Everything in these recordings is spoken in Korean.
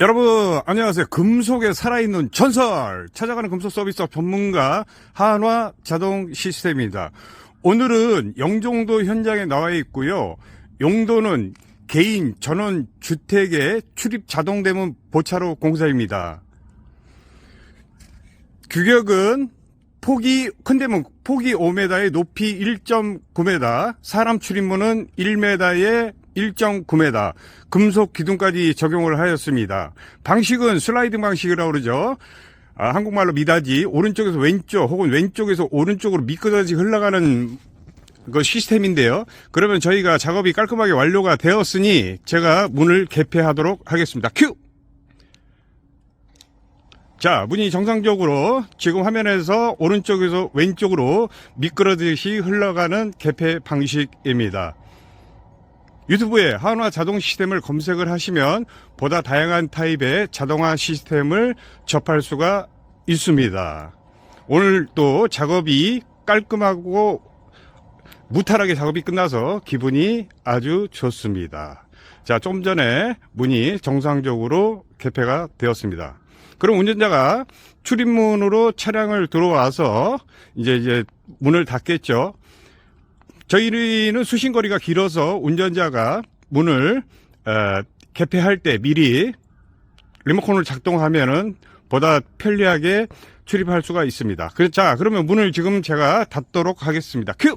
여러분 안녕하세요. 금속에 살아있는 전설 찾아가는 금속 서비스 전문가 한화 자동 시스템입니다. 오늘은 영종도 현장에 나와 있고요. 용도는 개인 전원 주택의 출입 자동 대문 보차로 공사입니다. 규격은 폭이 큰 대문 폭이 5m에 높이 1.9m, 사람 출입문은 1m에 1.9m, 금속 기둥까지 적용을 하였습니다. 방식은 슬라이딩 방식이라고 그러죠. 아, 한국말로 미닫이 오른쪽에서 왼쪽 혹은 왼쪽에서 오른쪽으로 미끄러지 흘러가는 그 시스템인데요. 그러면 저희가 작업이 깔끔하게 완료가 되었으니 제가 문을 개폐하도록 하겠습니다. 큐! 자, 문이 정상적으로 지금 화면에서 오른쪽에서 왼쪽으로 미끄러듯이 흘러가는 개폐 방식입니다. 유튜브에 한화 자동 시스템을 검색을 하시면 보다 다양한 타입의 자동화 시스템을 접할 수가 있습니다. 오늘 또 작업이 깔끔하고 무탈하게 작업이 끝나서 기분이 아주 좋습니다. 자, 좀 전에 문이 정상적으로 개폐가 되었습니다. 그럼 운전자가 출입문으로 차량을 들어와서 이제 이제 문을 닫겠죠. 저희는 수신거리가 길어서 운전자가 문을 어, 개폐할 때 미리 리모컨을 작동하면은 보다 편리하게 출입할 수가 있습니다. 그, 자, 그러면 문을 지금 제가 닫도록 하겠습니다. 큐!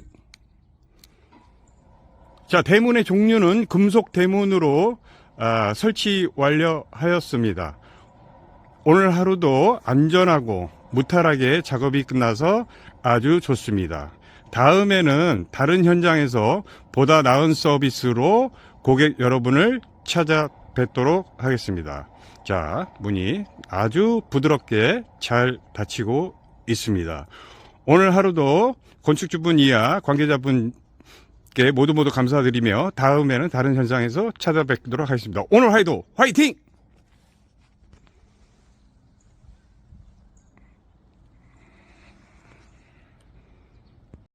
자, 대문의 종류는 금속 대문으로 아, 설치 완료하였습니다. 오늘 하루도 안전하고 무탈하게 작업이 끝나서 아주 좋습니다. 다음에는 다른 현장에서 보다 나은 서비스로 고객 여러분을 찾아뵙도록 하겠습니다. 자, 문이 아주 부드럽게 잘 닫히고 있습니다. 오늘 하루도 건축주분 이하 관계자분께 모두 모두 감사드리며 다음에는 다른 현장에서 찾아뵙도록 하겠습니다. 오늘 하이도 화이팅!